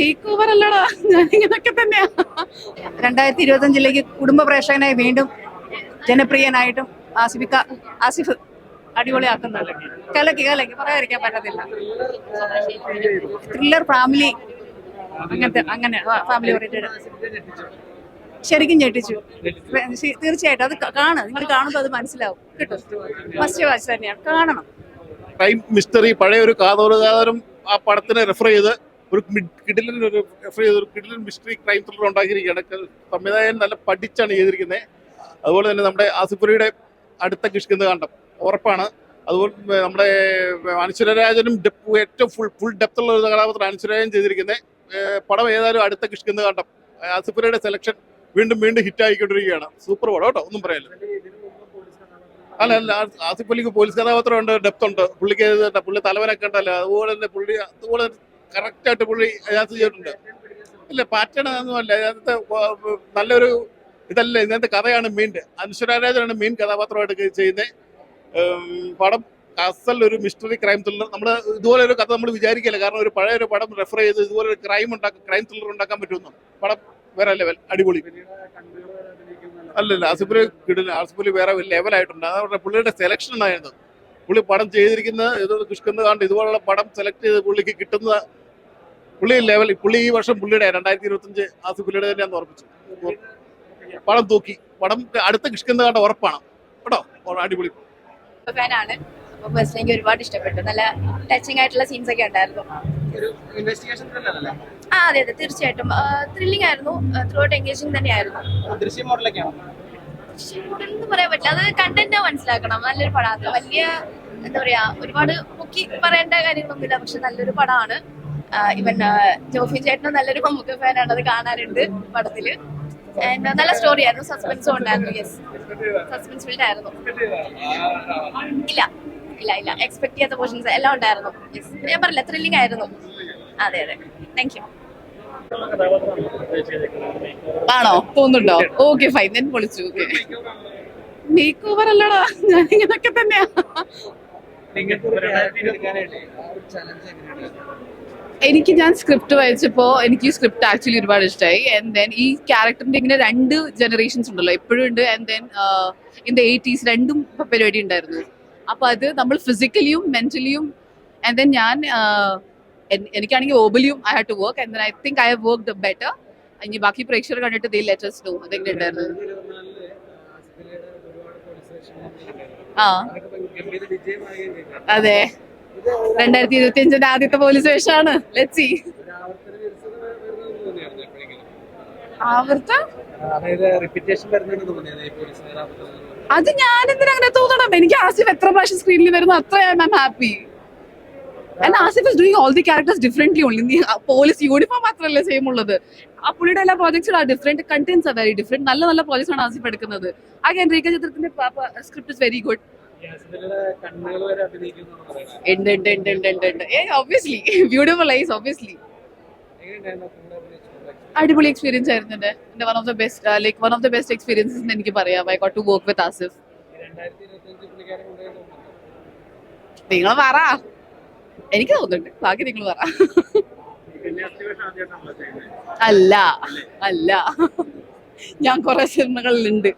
Make over അല്ലടാ. ഞാൻ ഇങ്ങനൊക്കെ തന്നെയാ. രണ്ടായിരത്തി ഇരുപത്തി അഞ്ചിലേക്ക് കുടുംബ പ്രേക്ഷകനായി വീണ്ടും ജനപ്രിയനായിട്ടും ആസിഫിക്ക ആസിഫ് അടിപൊളിയാക്കുന്നുണ്ട് കലക്കി കലക്കി. പറയാതിരിക്കാൻ പറ്റത്തില്ല. ത്രില്ലർ ഫാമിലി അങ്ങനത്തെ അങ്ങനെ ഫാമിലി ഓറിയന്റഡ് ശരിക്കും ഞെട്ടിച്ചു. തീർച്ചയായിട്ടും അത് കാണും. നിങ്ങൾ കാണുമ്പോൾ അത് മനസ്സിലാവും. കിട്ടും. ഫസ്റ്റ് വാച്ച് തന്നെയാണ്. കാണണം. ക്രൈം മിസ്റ്ററി പഴയ ഒരു കാതോരകാതരം ആ പടത്തിനെ റെഫർ ചെയ്ത് ഒരു കിഡിലൻ ഒരു എഫ് ഒരു കിഡിലൻ മിസ്റ്ററി ക്രൈം ത്രില്ലർ ഉണ്ടാക്കിയിരിക്കുകയാണ്. സംവിധായകൻ നല്ല പഠിച്ചാണ് ചെയ്തിരിക്കുന്നത് അതുപോലെ തന്നെ നമ്മുടെ ആസിഫുരിയുടെ അടുത്ത കിഷ്കിന്ത് കണ്ടം. ഉറപ്പാണ്. അതുപോലെ നമ്മുടെ അനശ്വരരാജനും ഡെപ്പ് ഏറ്റവും ഫുൾ ഫുൾ ഡെപ്ത് ഉള്ള ഒരു കഥാപാത്രം അനശ്വരരാജൻ ചെയ്തിരിക്കുന്നത് പടം ഏതായാലും അടുത്ത കിഷ്കിന്ത് കണ്ടം. ആസിഫുരിയുടെ സെലക്ഷൻ വീണ്ടും വീണ്ടും ഹിറ്റ് ആയിക്കൊണ്ടിരിക്കുകയാണ്. സൂപ്പർ പടം കേട്ടോ ഒന്നും പറയാനില്ല അല്ല അല്ല ആസിഫ് അലിക്ക് പോലീസ് കഥാപാത്രം ഉണ്ട് ഡെപ്ത് ഉണ്ട്. പുള്ളിക്ക് പുള്ളി തലവനൊക്കെ ഉണ്ടല്ലോ. അതുപോലെ തന്നെ പുള്ളി അതുപോലെ കറക്റ്റ് ആയിട്ട് പുള്ളി അതിനകത്ത് ചെയ്തിട്ടുണ്ട്. ഇല്ല പാറ്റേൺ അതൊന്നുമല്ല അല്ല. അതിനകത്ത് നല്ലൊരു ഇതല്ല. ഇതിനകത്ത് കഥയാണ് മെയിൻ അനുശ്വരാരാജനാണ് മെയിൻ കഥാപാത്രമായിട്ട് ചെയ്യുന്നത്. പടം അസൽ ഒരു മിസ്റ്ററി ക്രൈം ത്രില്ലർ നമ്മൾ ഇതുപോലെ ഒരു കഥ നമ്മൾ വിചാരിക്കില്ല. കാരണം ഒരു പഴയ ഒരു പടം റെഫർ ചെയ്ത് ഇതുപോലെ ഒരു ക്രൈം ഉണ്ടാക്കാൻ ക്രൈം ത്രില്ലർ ഉണ്ടാക്കാൻ പറ്റുമെന്നും? പടം വേറെ ലെവൽ അടിപൊളി. അല്ലല്ല ആസിഫുലി കിടില്ല ആസിഫുലി വേറെ ലെവലായിട്ടുണ്ട് അതാണ് പുള്ളിയുടെ സെലക്ഷൻ ആയിരുന്നു. പുള്ളി പടം ചെയ്തിരിക്കുന്ന ഇത് കിഷ്കുന്ന കാണ്ട് ഇതുപോലുള്ള പടം സെലക്ട് ചെയ്ത് പുള്ളിക്ക് കിട്ടുന്ന പുള്ളി ലെവൽ പുള്ളി ഈ വർഷം പുള്ളിയുടെ രണ്ടായിരത്തി ഇരുപത്തഞ്ച് പുള്ളിയുടെ തന്നെയാന്ന് ഉറപ്പിച്ചു. പടം തൂക്കി. പടം അടുത്ത കിഷ്കുന്ന കണ്ട ഉറപ്പാണ്. കേട്ടോ? അടിപൊളി. ഫാനാണ്. അപ്പൊ ഫസ്റ്റ് എനിക്ക് ഒരുപാട് ഇഷ്ടപ്പെട്ടു. നല്ല ടച്ചിങ് ആയിട്ടുള്ള സീൻസ് ഒക്കെ ഉണ്ടായിരുന്നു. ഒരു ഇൻവെസ്റ്റിഗേഷൻ ത്രില്ലറല്ലേ ആ അതെ അതെ. തീർച്ചയായിട്ടും. ത്രില്ലിംഗ് ആയിരുന്നു. ത്രൂ ഔട്ട് എൻഗേജിങ് തന്നെയായിരുന്നു. ദൃശ്യ മോഡലൊക്കെയാണോ? കൂടുതൽ എന്ന് പറയാൻ പറ്റില്ല. അത് കണ്ടന്റ് മനസ്സിലാക്കണം. നല്ലൊരു പടമാണ് വലിയ എന്താ പറയാ ഒരുപാട് മുക്കി പറയേണ്ട കാര്യങ്ങളൊന്നുമില്ല പക്ഷെ നല്ലൊരു പടമാണ് ഇവൻ ജോഫി ചേട്ടനും നല്ലൊരു മമ്മൂക്ക ഫാനാണ്. അത് കാണാറുണ്ട് പടത്തിൽ. ആൻഡ് നല്ല സ്റ്റോറി ആയിരുന്നു. സസ്പെൻസും ഉണ്ടായിരുന്നു. യെസ് സസ്പെൻസ് ഫിൽഡ് ആയിരുന്നു. ഇല്ല. ഇല്ല ഇല്ല. എക്സ്പെക്ട് ചെയ്യാത്ത പോർഷൻസ് എല്ലാം ഉണ്ടായിരുന്നു. യെസ് ഞാൻ പറഞ്ഞില്ല ത്രില്ലിംഗ് ആയിരുന്നു. അതെ അതെ. താങ്ക് യു ആണോ? തോന്നുന്നുണ്ടോ? ഓക്കെ ഫൈൻ ഞാൻ പൊളിച്ചു. ഓക്കെ മേക്ക് ഓവർ അല്ലടാ. ഞാൻ ഇങ്ങനൊക്കെ തന്നെയാ. എനിക്ക് ഞാൻ സ്ക്രിപ്റ്റ് വായിച്ചപ്പോൾ എനിക്ക് ഈ സ്ക്രിപ്റ്റ് ആക്ച്വലി ഒരുപാട് ഇഷ്ടമായി ആൻഡ് ദെൻ ഈ ക്യാരക്ടറിന്റെ ഇങ്ങനെ രണ്ട് ജനറേഷൻസ് ഉണ്ടല്ലോ. എപ്പോഴും ഉണ്ട്. And then in the eighties രണ്ടും ഇപ്പൊ പരിപാടി ഉണ്ടായിരുന്നു. അപ്പൊ അത് നമ്മൾ ഫിസിക്കലിയും മെന്റലിയും ആൻഡ് ദെൻ ഞാൻ uh, എനിക്കാണെങ്കിൽ ഓബലിയും I have to work and I think I have work better ഇനി ബാക്കി പ്രേക്ഷകർ കണ്ടിട്ട് ദേ ലെറ്റേഴ്സ് ഡോ അതെങ്ങനെ ഉണ്ടായിരുന്നു ആ. അതെ. രണ്ടായിരത്തി ഇരുപത്തി അഞ്ചിന്റെ ആദ്യത്തെ പോലീസ് വേഷമാണ്. ലെറ്റ്സി? ആവർത്ത? അത് ഞാൻ എന്തിനാ അങ്ങനെ തോന്നണം? എനിക്ക് ആസിഫ് എത്ര പ്രാവശ്യം സ്ക്രീനിൽ വരുന്നു അത്ര I am happy and Asif is doing all the characters differently നീ പോലീസ് യൂണിഫോം മാത്രമല്ല സെയിം ഉള്ളത്. ആ പുള്ളിയുടെ എല്ലാ പ്രോജക്ട്സും ആ ഡിഫറെന്റ് കണ്ടന്റ്സ് ആ വെരി ഡിഫറെന്റ് നല്ല നല്ല പ്രോജക്ട്സ് ആണ് ആസിഫ് എടുക്കുന്നത്. ആ കേന്ദ്രീക ചിത്രത്തിന്റെ സ്ക്രിപ്റ്റ് ഇസ് വെരി ഗുഡ് ആസിഫലിയുടെ കണ്ണുകൾ വരെ അഭിനയിക്കുന്നു എന്ന് പറയുന്നത്. ഉണ്ട് ഉണ്ട് ഉണ്ട് ഉണ്ട് ഉണ്ട് ഉണ്ട്. ഏ ഒബ്വിയസ്ലി ബ്യൂട്ടിഫുൾ ഐസ് ഒബ്വിയസ്ലി? അടിപൊളി എക്സ്പീരിയൻസ് ആയിരുന്നു എന്റെ one of the best like one of the best experiences എന്ന് എനിക്ക് പറയാം. I got to work with Asif നിങ്ങൾ പറ. എനിക്ക് തോന്നുന്നുണ്ട്. ബാക്കി നിങ്ങൾ പറ. അല്ല അല്ല. ഞാൻ കുറെ സിനിമകളിലുണ്ട്.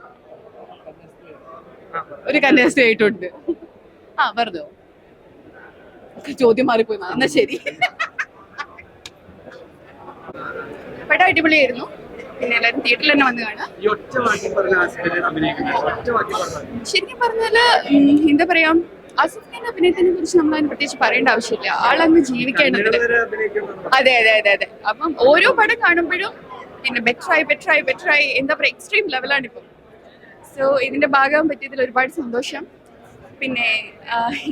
ഒരു കന്യാസ്ത്രീ ആയിട്ടുണ്ട് ആ പറഞ്ഞോ ചോദ്യം മാറിപ്പോയി എന്നാ. ശരി. പടം അടിപൊളിയായിരുന്നു. പിന്നെ എല്ലാവരും തിയേറ്ററിൽ തന്നെ വന്ന് കാണാം ശരിക്കും പറഞ്ഞാൽ എന്താ പറയാ ഖാൻ അഭിനയത്തിനെ കുറിച്ച് നമ്മൾ അതിന് പ്രത്യേകിച്ച് പറയേണ്ട ആവശ്യമില്ല. ആളങ്ങ് ജീവിക്കേണ്ടത് അതെ അതെ അതെ അതെ. അപ്പം ഓരോ പടം കാണുമ്പോഴും പിന്നെ ബെറ്ററായി ബെറ്ററായി ബെറ്ററായി എന്താ പറയുക എക്സ്ട്രീം ലെവലാണ് ഇപ്പം സോ ഇതിന്റെ ഭാഗമാകാൻ പറ്റിയതിൽ ഒരുപാട് സന്തോഷം. പിന്നെ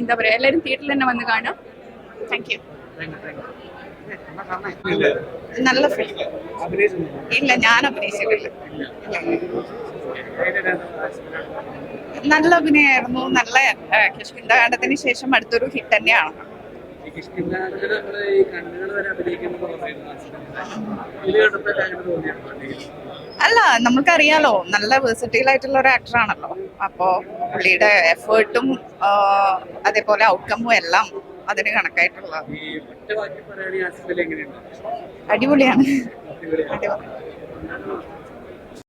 എന്താ പറയുക എല്ലാവരും തിയേറ്ററിൽ തന്നെ വന്ന് കാണാം താങ്ക് യു നല്ല ഇല്ല ഞാൻ അഭിനയിച്ചിട്ടില്ല. നല്ല അഭിനയമായിരുന്നു. നല്ല കിഷ്കിന്ദകാണ്ഡത്തിന് ശേഷം അടുത്തൊരു ഹിറ്റ് തന്നെയാണ്. ഈ കണ്ണുകൾ വരെ അഭിനയിക്കുന്നു അല്ല നമുക്കറിയാലോ നല്ല വേഴ്സറ്റൈൽ ആയിട്ടുള്ള ഒരു ആക്ടറാണല്ലോ അപ്പോ പുള്ളിയുടെ എഫേർട്ടും അതേപോലെ ഔട്ട്കമ്മും എല്ലാം അതിന് കണക്കായിട്ടുള്ള അടിപൊളിയാണ്. അടിപൊളിയാണ്.